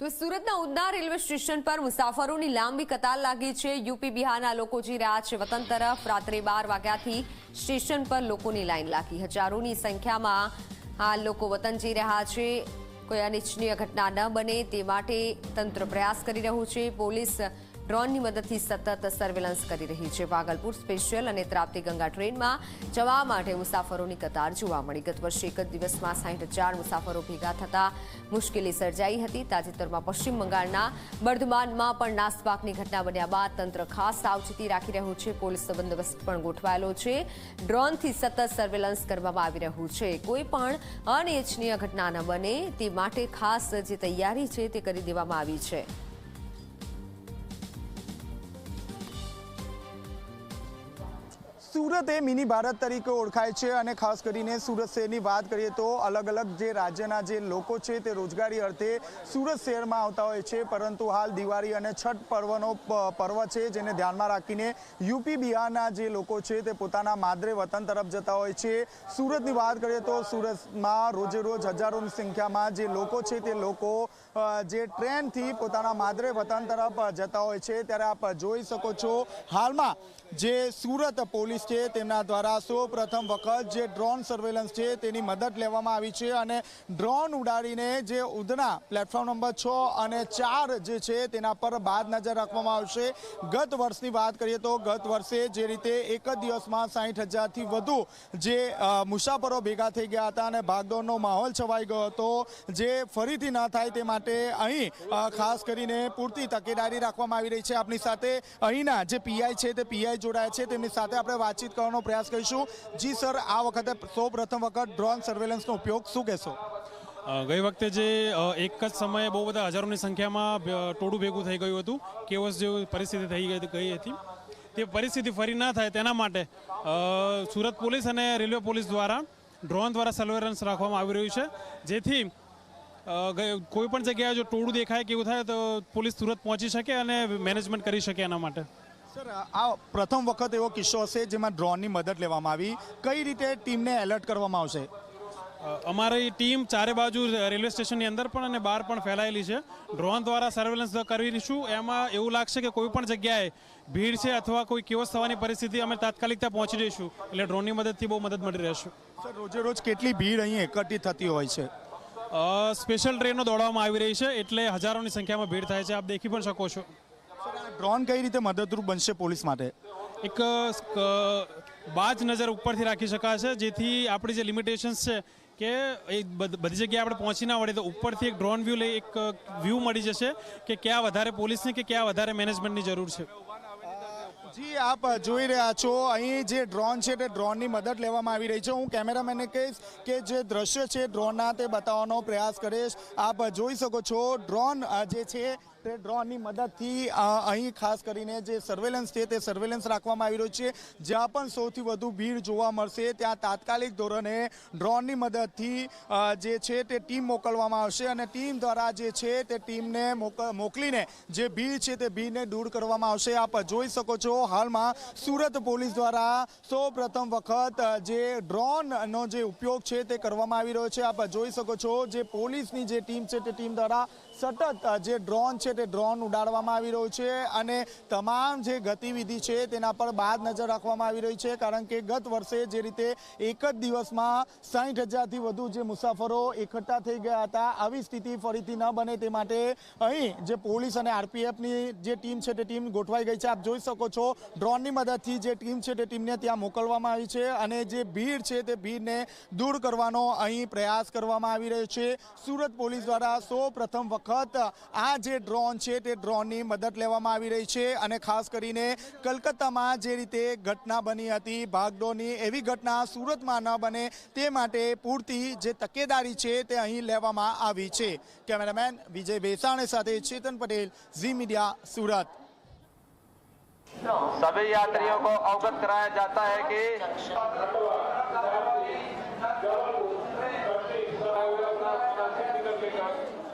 તો સુરતના Udhna railway station પર મુસાફરોની લાંબી કતાર લાગી છે. યુપી બિહારના લોકો જઈ રહ્યા છે વતન તરફ, રાત્રે બાર વાગ્યાથી સ્ટેશન પર લોકોની લાઈન લાગી. હજારોની સંખ્યામાં આ લોકો વતન જઈ રહ્યા છે. કોઈ અનિચ્છનીય ઘટના ન બને તે માટે તંત્ર પ્રયાસ કરી રહ્યું છે. પોલીસ ડ્રોનની મદદથી સતત સર્વેલન્સ કરી રહી છે. ભાગલપુર સ્પેશિયલ અને ત્રાપ્તી ગંગા ટ્રેનમાં જવા માટે મુસાફરોની કતાર જોવા મળી. ગત વર્ષે એક જ દિવસમાં સાહીઠ હજાર મુસાફરો ભેગા થતા મુશ્કેલી સર્જાઈ હતી. તાજેતરમાં પશ્ચિમ બંગાળના બર્ધમાનમાં પણ નાસભાગની ઘટના બન્યા બાદ તંત્ર ખાસ સાવચેતી રાખી રહ્યું છે. પોલીસ બંદોબસ્ત પણ ગોઠવાયેલો છે. ડ્રોનથી સતત સર્વેલન્સ કરવામાં આવી રહ્યું છે. કોઈ પણ અનિચ્છનીય ઘટના ન બને તે માટે ખાસ જે તૈયારી છે તે કરી દેવામાં આવી છે. સુરત એ મિની ભારત તરીકે ઓળખાય છે અને ખાસ કરીને સુરત શહેરની વાત કરીએ તો અલગ અલગ જે રાજ્યના જે લોકો છે તે રોજગારી અર્થે સુરત શહેરમાં આવતા હોય છે, પરંતુ હાલ દિવાળી અને છઠ પર્વનો પર્વ છે જેને ધ્યાનમાં રાખીને યુપી બિહારના જે લોકો છે તે પોતાના માદરે વતન તરફ જતા હોય છે. સુરતની વાત કરીએ તો સુરતમાં રોજે રોજ હજારોની સંખ્યામાં જે લોકો છે તે લોકો જે ટ્રેનથી પોતાના માદરે વતન તરફ જતા હોય છે. ત્યારે આપ જોઈ શકો છો, હાલમાં જે સુરત પોલીસ છે, તેમના દ્વારા સૌ પ્રથમ વખત જે ડ્રોન સર્વેલન્સ છે, તેની મદદ લેવામાં આવી છે અને ડ્રોન ઉડાડીને જે ઉધના પ્લેટફોર્મ નંબર છ અને ચાર જે છે, તેના પર બાદ નજર રાખવામાં આવશે. ગત વર્ષની વાત કરીએ તો ગત વર્ષે જે રીતે એક જ દિવસમાં સાહીઠ હજારથી વધુ જે મુસાફરો ભેગા થઈ ગયા હતા અને ભાગદોડનો માહોલ છવાઈ ગયો હતો, જે ફરીથી ન થાય તે માટે અહીં ખાસ કરીને પૂરતી તકેદારી રાખવામાં આવી રહી છે. આપની સાથે અહીંના જે પીઆઈ છે, તે પીઆઈ જોડાયા છે. તેમની સાથે આપણે વાતચીત કરવાનો પ્રયાસ કરીશું. જી, સર, આ વખતે સૌ પ્રથમ વખત ડ્રોન સર્વેલન્સનો ઉપયોગ શું કહેશો? ગઈ વખતે જે એક જ સમયે બહુ બધા હજારોની સંખ્યામાં ટોળું ભેગું થઈ ગયું હતું. કેવસ જેવી પરિસ્થિતિ થઈ ગઈ હતી તે પરિસ્થિતિ ફરી ના થાય તેના માટે સુરત પોલીસ અને રેલવે પોલીસ દ્વારા ડ્રોન દ્વારા સર્વેલન્સ રાખવામાં આવી રહ્યું છે. જેથી કોઈ પણ જગ્યાએ જો ટોળું દેખાય કે એવું થાય, તો પોલીસ તુરંત પહોંચી શકે અને મેનેજમેન્ટ કરી શકે એના માટે. સર આ પ્રથમ વખત એવો કિસ્સો હશે જેમાં ડ્રોનની મદદ લેવામાં આવી. કઈ રીતે ટીમને એલર્ટ કરવામાં આવશે? અમારી ટીમ ચારે બાજુ રેલવે સ્ટેશનની અંદર પણ અને બહાર પણ ફેલાયેલી છે. ડ્રોન દ્વારા સર્વેલન્સ કરીશું. એમાં એવું લાગશે કે કોઈ પણ જગ્યાએ ભીડ છે અથવા કોઈ કેવસ થવાની પરિસ્થિતિ અમે તાત્કાલિક ત્યાં પહોંચી જઈશું. એટલે ડ્રોનની મદદથી બહુ મદદ મળી રહેશે. સર રોજે રોજ કેટલી ભીડ અહીં એકઠી થતી હોય છે? સ્પેશિયલ ટ્રેનો દોડાવવામાં આવી રહી છે. એટલે હજારોની સંખ્યામાં ભીડ થાય છે. આપ દેખી પણ શકો છો. ડ્રોન કઈ રીતે મદદરૂપ બનશે પોલીસ માટે? એક બાજ નજર ઉપરથી રાખી શકાશે જેથી આપણી જે લિમિટેશન્સ છે કે એ બધ- જગ્યાએ આપણે પહોંચી ના વળે તો ઉપરથી એક ડ્રોન વ્યૂ લઈ એક વ્યૂ મળી જશે કે ક્યાં વધારે પોલીસની કે ક્યાં વધારે મેનેજમેન્ટની જરૂર છે. જી આપ જોઈ રહ્યા છો અહીં જે ડ્રોન છે તે ડ્રોનની મદદ લેવામાં આવી રહી છે. હું કેમેરામેનને કહીશ કે જે દ્રશ્ય છે ડ્રોનના તે બતાવવાનો પ્રયાસ કરીશ. આપ જોઈ શકો છો ડ્રોન જે છે તે ડ્રોનની મદદથી અહીં ખાસ કરીને જે સર્વેલન્સ છે તે સર્વેલન્સ રાખવામાં આવી રહ્યું છે. જ્યાં પણ સૌથી વધુ ભીડ જોવા મળશે, ત્યાં તાત્કાલિક ધોરણે ડ્રોનની મદદથી જે છે તે ટીમ મોકલવામાં આવશે અને ટીમ દ્વારા જે છે તે ટીમને મોક- મોકલીને જે ભીડ છે તે ભીડને દૂર કરવામાં આવશે. આપ જોઈ શકો છો હાલમાં સુરત પોલીસ દ્વારા સૌ વખત જે ડ્રોનનો જે ઉપયોગ છે તે કરવામાં આવી રહ્યો છે. આપ જોઈ શકો છો જે પોલીસની જે ટીમ છે તે ટીમ દ્વારા સતત જે ડ્રોન છે તે ડ્રોન ઉડાડવામાં આવી રહ્યું છે અને તમામ જે ગતિવિધિ છે તેના પર બાદ નજર રાખવામાં આવી રહી છે, કારણ કે ગત વર્ષે જે રીતે એક જ દિવસમાં સાહીઠ હજારથી વધુ જે મુસાફરો એકઠા થઈ ગયા હતા, આવી સ્થિતિ ફરીથી ન બને તે માટે અહીં જે પોલીસ અને આરપીએફની જે ટીમ છે તે ટીમ ગોઠવાઈ ગઈ છે. આપ જોઈ શકો છો ડ્રોનની મદદથી જે ટીમ છે તે ટીમને ત્યાં મોકલવામાં આવી છે અને જે ભીડ છે તે ભીડને દૂર કરવાનો અહીં પ્રયાસ કરવામાં આવી રહ્યો છે. સુરત પોલીસ દ્વારા સૌ પ્રથમ વખત આ જે ડ્રોન ડ્રોન છે તે ડ્રોનની મદદ લેવામાં આવી રહી છે અને ખાસ કરીને કલકત્તામાં જે રીતે ઘટના બની હતી, ભાગદોડની એવી ઘટના સુરતમાં ન બને તે માટે પૂરતી જે તકેદારી છે તે અહીં લેવામાં આવી છે. કેમેરામેન વિજય ભેસાણે સાથે ચેતન પટેલ, ઝી મીડિયા, સુરત. सभी यात्रियों को अवगत कराया जाता है कि जब